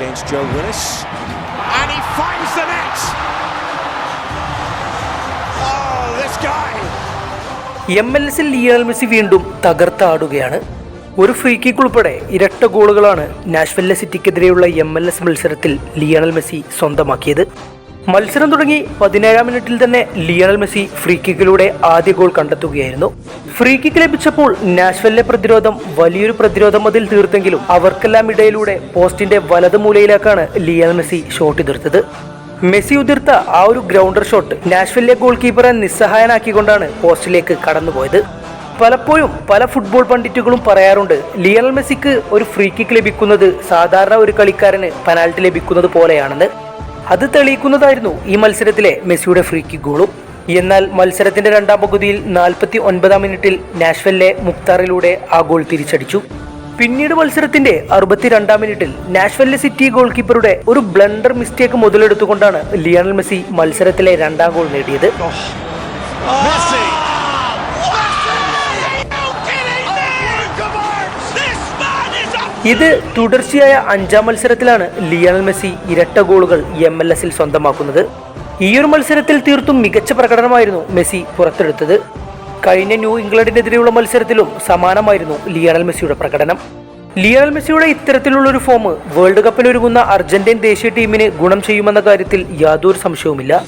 against Joe Willis. And he finds the net! Oh, this guy! M L എസിൽ Lionel Messi വീണ്ടും തകർത്താടുകയാണ് ഒരു free kick ഉൾപ്പെടെ ഇരട്ട ഗോളുകളാണ് നാഷ്വല്ല സിറ്റിക്കെതിരെയുള്ള എം എൽ എസ് മത്സരത്തിൽ ലിയണൽ മെസ്സി സ്വന്തമാക്കിയത് മത്സരം തുടങ്ങി പതിനേഴാം മിനിറ്റിൽ തന്നെ ലിയണൽ മെസ്സി ഫ്രീ കിക്കിലൂടെ ആദ്യ ഗോൾ കണ്ടെത്തുകയായിരുന്നു. ഫ്രീ കിക്ക് ലഭിച്ചപ്പോൾ നാഷ്വലിലെ പ്രതിരോധം വലിയൊരു പ്രതിരോധം അതിൽ തീർത്തെങ്കിലും അവർക്കെല്ലാം ഇടയിലൂടെ പോസ്റ്റിന്റെ വലത് മൂലയിലേക്കാണ് ലിയണൽ മെസ്സി ഷോട്ട് തീർത്തത് മെസ്സി ഉതിർത്ത ആ ഒരു ഗ്രൗണ്ടർ ഷോട്ട് നാഷ്വലിലെ ഗോൾ കീപ്പറെ നിസ്സഹായനാക്കിക്കൊണ്ടാണ് പോസ്റ്റിലേക്ക് കടന്നുപോയത്. പലപ്പോഴും പല ഫുട്ബോൾ പണ്ഡിറ്റുകളും പറയാറുണ്ട് ലിയണൽ മെസ്സിക്ക് ഒരു ഫ്രീ കിക്ക് ലഭിക്കുന്നത് സാധാരണ ഒരു കളിക്കാരന് പെനാൽറ്റി ലഭിക്കുന്നത് പോലെയാണെന്ന്. അത് തെളിയിക്കുന്നതായിരുന്നു ഈ മത്സരത്തിലെ മെസ്സിയുടെ ഫ്രീ കിക്ക് ഗോളും. എന്നാൽ മത്സരത്തിന്റെ രണ്ടാം പകുതിയിൽ നാൽപ്പത്തി ഒൻപതാം മിനിറ്റിൽ നാഷ്വല്ലെ മുക്താറിലൂടെ ആ ഗോൾ തിരിച്ചടിച്ചു. പിന്നീട് മത്സരത്തിന്റെ അറുപത്തിരണ്ടാം മിനിറ്റിൽ നാഷ്വല്ലെ സിറ്റി ഗോൾ കീപ്പറുടെ ഒരു ബ്ലണ്ടർ മിസ്റ്റേക്ക് മുതലെടുത്തുകൊണ്ടാണ് ലിയണൽ മെസ്സി മത്സരത്തിലെ രണ്ടാം ഗോൾ നേടിയത്. ഇത് തുടർച്ചയായ അഞ്ചാം മത്സരത്തിലാണ് ലിയണൽ മെസ്സി ഇരട്ട ഗോളുകൾ എം എൽ എസിൽ സ്വന്തമാക്കുന്നത്. ഈയൊരു മത്സരത്തിൽ തീർത്തും മികച്ച പ്രകടനമായിരുന്നു മെസ്സി പുറത്തെടുത്തത്. കഴിഞ്ഞ ന്യൂ ഇംഗ്ലണ്ടിനെതിരെയുള്ള മത്സരത്തിലും സമാനമായിരുന്നു ലിയണൽ മെസ്സിയുടെ പ്രകടനം. ലിയണൽ മെസ്സിയുടെ ഇത്തരത്തിലുള്ള ഒരു ഫോം വേൾഡ് കപ്പിനൊരുങ്ങുന്ന അർജന്റീൻ ദേശീയ ടീമിന് ഗുണം ചെയ്യുമെന്ന കാര്യത്തിൽ യാതൊരു സംശയവുമില്ല.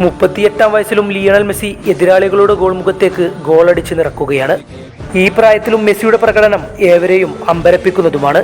മുപ്പത്തിയെട്ടാം വയസ്സിലും ലിയണൽ മെസ്സി എതിരാളികളുടെ ഗോൾമുഖത്തേക്ക് ഗോളടിച്ച് നിറക്കുകയാണ്. ഈ പ്രായത്തിലും മെസ്സിയുടെ പ്രകടനം ഏവരെയും അമ്പരപ്പിക്കുന്നതുമാണ്.